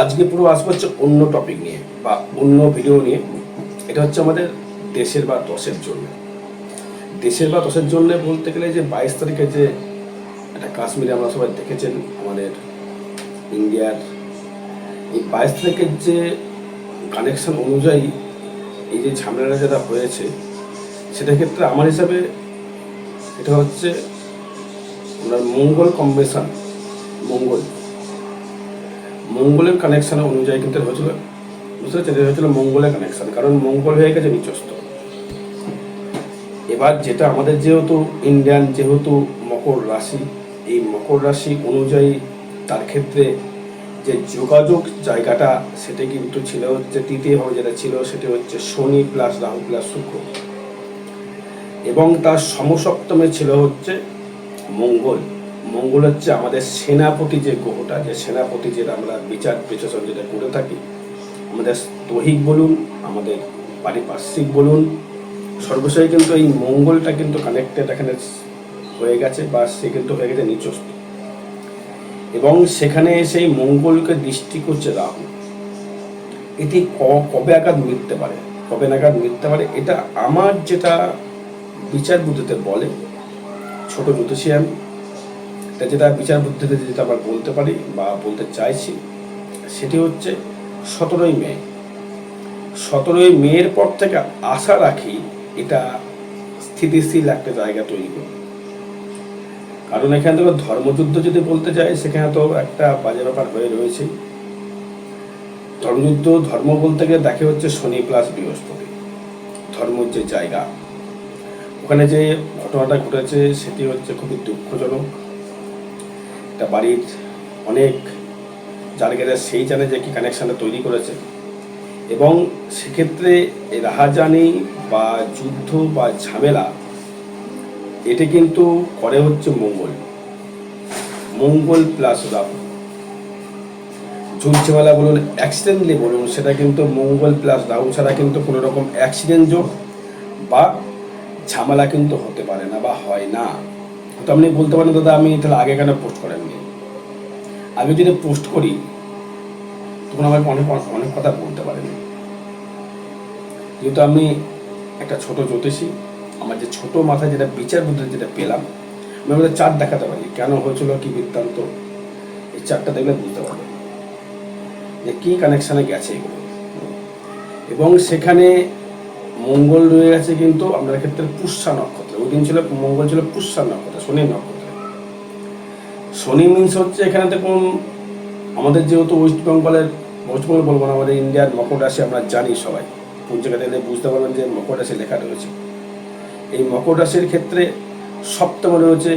আজকে পুরো আসব হচ্ছে অন্য টপিক নিয়ে বা অন্য ভিডিও নিয়ে। এটা হচ্ছে আমাদের দেশের বা দশের জন্য। দেশের বা দশের জন্য বলতে গেলে যে বাইশ তারিখে যে একটা কাশ্মীরে আমরা সবাই দেখেছেন আমাদের ইন্ডিয়ার, এই বাইশ তারিখের যে কানেকশন অনুযায়ী এই যে ঝামেলাটা যেটা হয়েছে, সেটা ক্ষেত্রে আমার হিসাবে এটা হচ্ছে আপনার মঙ্গল কম্বিনেশন মঙ্গল। মঙ্গলের কানেকশন অনুযায়ী কিন্তু হয়েছিল। বুঝতে পারছেন? এটা হয়েছিল মঙ্গলের কানেকশন কারণ মঙ্গল হয়ে গেছে নিচস্ত এবার যেটা আমাদের যেহেতু ইন্ডিয়ান যেহেতু মকর রাশি, এই মকর রাশি অনুযায়ী তার ক্ষেত্রে যে যোগাযোগ জায়গাটা, সেটা কিন্তু ছিল হচ্ছে তৃতীয়ভাবে যেটা ছিল, সেটা হচ্ছে শনি প্লাস রাহু প্লাস শুক্র। এবং তার সমসপ্তমে ছিল হচ্ছে মঙ্গল। মঙ্গল হচ্ছে আমাদের সেনাপতি যে গ্রহটা, যে সেনাপতি যেটা আমরা বিচার বিশ্লেষণ যেটা করে থাকি, আমাদের দৈহিক বলুন, আমাদের পারিপার্শ্বিক বলুন সর্বশেষে কিন্তু এই মঙ্গলটা কিন্তু কানেক্টেড এখানে হয়ে গেছে বা সে কিন্তু হয়ে গেছে নিচস্ত এবং সেখানে সেই মঙ্গলকে দৃষ্টি করছে রাহু। এটি কবে নাগাদ মিটতে পারে? কবে নাগাদ মিটতে পারে? এটা আমার যেটা বিচার বুদ্ধিতে বলে, ছোট জ্যোতিষী আমি এটা যেটা বিচার বুদ্ধিতে যেটা আমরা বলতে পারি বা বলতে চাইছি, সেটি হচ্ছে সতেরোই মে। সতেরোই মেয়ের পর থেকে আশা রাখি এটা স্থিতিশীল একটা জায়গা তৈরি করবে। কারণ এখানে তো ধর্মযুদ্ধ যদি বলতে যাই, সেখানে তো একটা বাজে ব্যাপার হয়ে রয়েছে। ধর্মযুদ্ধ, ধর্ম বলতে গেলে দেখে হচ্ছে শনি প্লাস বৃহস্পতি ধর্মর যে জায়গা। ওখানে যে ঘটনাটা ঘটেছে, সেটি হচ্ছে খুবই দুঃখজনক। একটা বাড়ির অনেক গেলে সেই জানে যে কি কানেকশানটা তৈরি করেছে। এবং সেক্ষেত্রে রাহাজানি বা যুদ্ধ বা ঝামেলা, এটা কিন্তু করে হচ্ছে মঙ্গল। মঙ্গল প্লাস রাহু। ঝুলছেমালা বলুন অ্যাক্সিডেন্টলি বলুন, সেটা কিন্তু মঙ্গল প্লাস রাহু ছাড়া কিন্তু কোনো রকম অ্যাক্সিডেন্ট যোগ বা ঝামেলা কিন্তু হতে পারে না বা হয় না। তো আপনি বলতে পারেন, দাদা, আমি তাহলে আগে কেন পোস্ট করেননি আমি যদি পোস্ট করি, তখন আমাকে অনেক অনেক কথা বলতে পারেন। যেহেতু আমি একটা ছোট জ্যোতিষী, আমার যে ছোট মাথায় যেটা বিচার বুদ্ধি যেটা পেলাম, আমি আমাদের চার্ট দেখাতে পারি কেন হয়েছিল কি বৃত্তান্ত। এই চারটা দেখলে বুঝতে পারবেন যে কী কানেকশানে গেছে এগুলো। এবং সেখানে মঙ্গল রয়ে গেছে কিন্তু আপনার ক্ষেত্রে পুষ্যা নক্ষত্র। ওই দিন ছিল মঙ্গল ছিল পুষ্যা নক্ষত্র, শনি নক্ষত্র। শনি মিন্স হচ্ছে এখানে দেখুন আমাদের যেহেতু ওয়েস্ট বেঙ্গলের ওয়েস্ট বেঙ্গল বলব না, আমাদের ইন্ডিয়ার মকর রাশি আমরা জানি সবাই। কোন জায়গাতে এলে বুঝতে পারবেন যে মকর রাশি লেখা রয়েছে। এই মকর রাশির ক্ষেত্রে সপ্তমে রয়েছে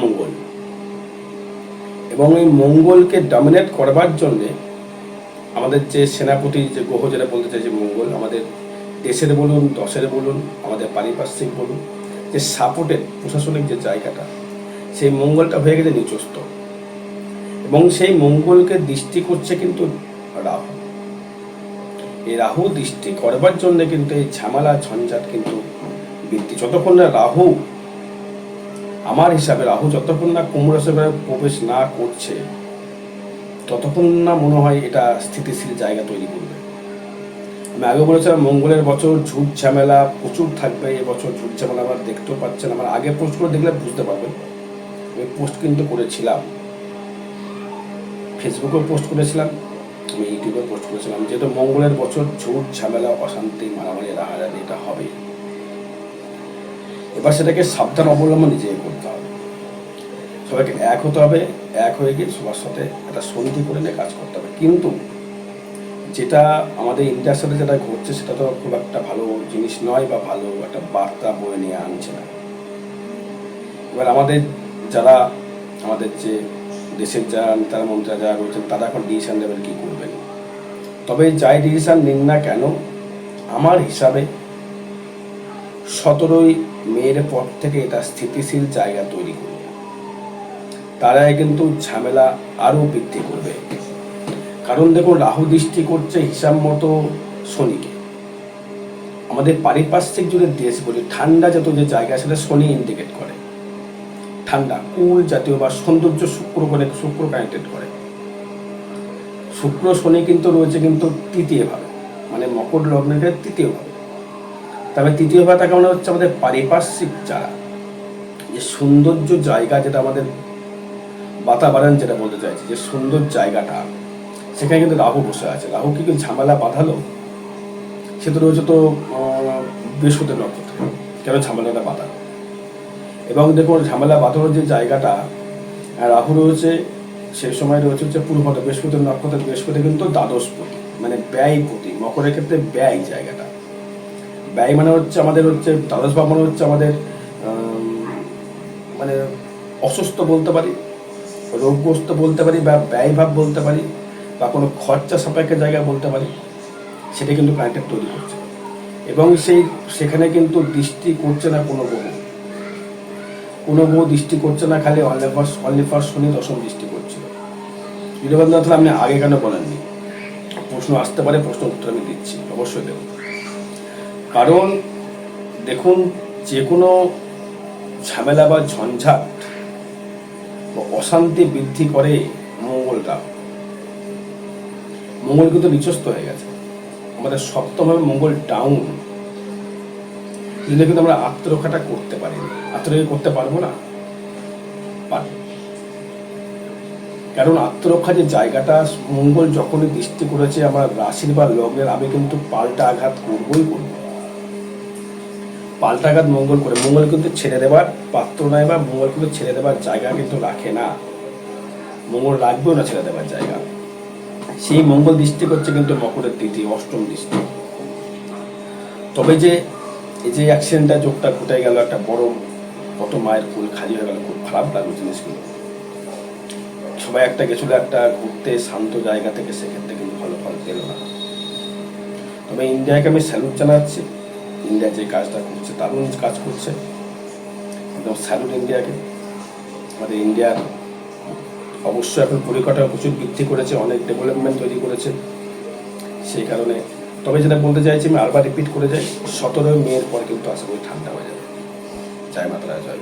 মঙ্গল। এবং এই মঙ্গলকে ডমিনেট করবার জন্যে আমাদের যে সেনাপতি, যে গ্রহ, যেটা বলতে চাইছে মঙ্গল, আমাদের দেশের বলুন, দশের বলুন, আমাদের পারিপার্শ্বিক বলুন, যে সাপোর্টের প্রশাসনিক যে জায়গাটা, সেই মঙ্গলটা হয়ে গেছে নিচস্ত এবং সেই মঙ্গলকে দৃষ্টি করছে কিন্তু রাহু। এই রাহু দৃষ্টি করবার জন্য কিন্তু এই ঝামেলা, ঝঞ্ঝাট কিন্তু বৃদ্ধি। যতক্ষণ না রাহু, আমার হিসাবে রাহু যতক্ষণ না কুম্ভ ঘরে প্রবেশ না করছে, ততক্ষণ না মনে হয় এটা স্থিতিশীল জায়গা তৈরি করবে। আগে বলেছিলাম, মঙ্গলের বছর ঝুট ঝামেলা, প্রচুর থাকবে এবছর ঝুট ঝামেলা আবার দেখতেও পাচ্ছেন, আমার আগে পোস্ট করে দেখলে বুঝতে পারবেন। আমি পোস্ট কিন্তু করেছিলাম। ফেসবুকেও পোস্ট করেছিলাম, আমি ইউটিউবে পোস্ট করেছিলাম, যেহেতু মঙ্গলের বছর ঝুট ঝামেলা, অশান্তি, মারামারি, রাহারানি, এটা হবে এবার সেটাকে সাবধান অবলম্বন নিজেকে করতে হবে। সবাইকে এক হতে হবে, এক হয়ে গিয়ে সবার সাথে একটা সন্ধি করে নিয়ে কাজ করতে হবে। কিন্তু যেটা আমাদের ইন্ডিয়ার সাথে যেটা ঘটছে, সেটা তো খুব একটা ভালো জিনিস নয় বা ভালো একটা বার্তা বয়ে নিয়ে আনছে না। এবার আমাদের যারা, আমাদের যে দেশের যারা নেতারা মন্ত্রীরা যারা রয়েছেন, তারা এখন ডিসিশন নেবেন কী করবেন। তবে যাই ডিসিশন নিন না কেন, আমার হিসাবে সতেরোই মেয়ের পর থেকে এটা স্থিতিশীল জায়গা তৈরি করবে। তারাই কিন্তু ঝামেলা আরও বৃদ্ধি করবে। কারণ দেখুন, রাহু দৃষ্টি করছে হিসাব মতো শনিকে। আমাদের পারিপার্শ্বিক যদি দেশ বলি, ঠান্ডা যত যে জায়গা সেটা শনি ইন্ডিকেট করে। ঠান্ডা, কুল জাতীয় বা সৌন্দর্য শুক্র করে, শুক্র কানেক্টেড করে। শুক্র, শনি কিন্তু রয়েছে কিন্তু তৃতীয় ভাবে মানে মকর লগ্নের তৃতীয় ভাবে। তবে তৃতীয় ভাবে তাকে মনে হচ্ছে আমাদের পারিপার্শ্বিক যারা। যে সৌন্দর্য জায়গা যেটা আমাদের বাতাবরণ যেটা বলতে চাইছি, যে সুন্দর জায়গাটা সেখানে কিন্তু রাহু বসে আছে। রাহু কি ঝামেলা বাঁধালো? সে তো রয়েছে তো বৃহস্পতি নক্ষত্রে। কেন ঝামেলাটা বাঁধালো? এবং দেখুন, ঝামেলা বাঁধানোর যে জায়গাটা রাহু রয়েছে সেই সময় রয়েছে হচ্ছে পূর্বটা বৃহস্পতি নক্ষত্রের বৃহস্পতি কিন্তু দ্বাদশপতি মানে ব্যয়পতি মকরের ক্ষেত্রে ব্যয় জায়গাটা। ব্যয় মানে হচ্ছে আমাদের হচ্ছে, দ্বাদশ ভাব মানে হচ্ছে আমাদের মানে অসুস্থ বলতে পারি, রোগগ্রস্ত বলতে পারি বা ব্যয়ভাব বলতে পারি। বা কোনো খরচা সাপেক্ষ জায়গা বলতে পারি, সেটা কিন্তু কানেক্টেড তৈরি করছে। এবং সেই, সেখানে কিন্তু দৃষ্টি করছে না কোনো বহু কোনো বহু দৃষ্টি করছে না, খালি অনলি ফার্স্ট অনলি ফার্স্ট শনি দশম দৃষ্টি করছিল বীরভদ্রনাথ আপনি আগে কেন বলেননি? প্রশ্ন আসতে পারে, প্রশ্ন উত্তর আমি দিচ্ছি, অবশ্যই দেব। কারণ, দেখুন, যে কোনো ঝামেলা বা ঝঞ্ঝাট অশান্তি বৃদ্ধি করে মঙ্গল কিন্তু নিচস্ত হয়ে গেছে। আমাদের সপ্তমভাবে মঙ্গল ডাউন কিন্তু কিন্তু আমরা আত্মরক্ষাটা করতে পারি আত্মরক্ষা করতে পারব না? কারণ আত্মরক্ষা যে জায়গাটা, মঙ্গল যখনই দৃষ্টি করেছে, আমার রাশির বা লগ্নের আমি কিন্তু পাল্টা আঘাত করবই করব। পাল্টা আঘাত মঙ্গল করে। মঙ্গল কিন্তু ছেড়ে দেবার পাত্র নয় বা মঙ্গল কিন্তু ছেড়ে দেবার জায়গা কিন্তু রাখে না। মঙ্গল রাখবেও না ছেড়ে দেবার জায়গা। সেই মঙ্গল দৃষ্টি করছে কিন্তু মকরের তিথি, অষ্টম দৃষ্টি। তবে যে এই যে অ্যাক্সিডেন্টটা যোগটা ঘটে গেল, একটা বড়, কত মায়ের ফুল খালি হয়ে গেল, খুব খারাপ লাগল জিনিসগুলো। সবাই একটা গেছিল একটা ঘুরতে, শান্ত জায়গা থেকে, সেক্ষেত্রে কিন্তু ভালো ফল পেল না। তবে ইন্ডিয়াকে আমি স্যালুট জানাচ্ছি। ইন্ডিয়া যে কাজটা করছে, দারুণ কাজ করছে। একদম স্যালুট ইন্ডিয়াকে। আমাদের ইন্ডিয়ার অবশ্যই এখন পরিকাঠামো প্রচুর বৃদ্ধি করেছে, অনেক ডেভেলপমেন্ট তৈরি করেছে। সেই কারণে তবে যেটা বলতে চাইছি, আমি আরবার রিপিট করে যাই, সতেরোই মেয়ের পর কিন্তু আশা করি ঠান্ডা হয়ে যাবে। জয় মাতারা, জয়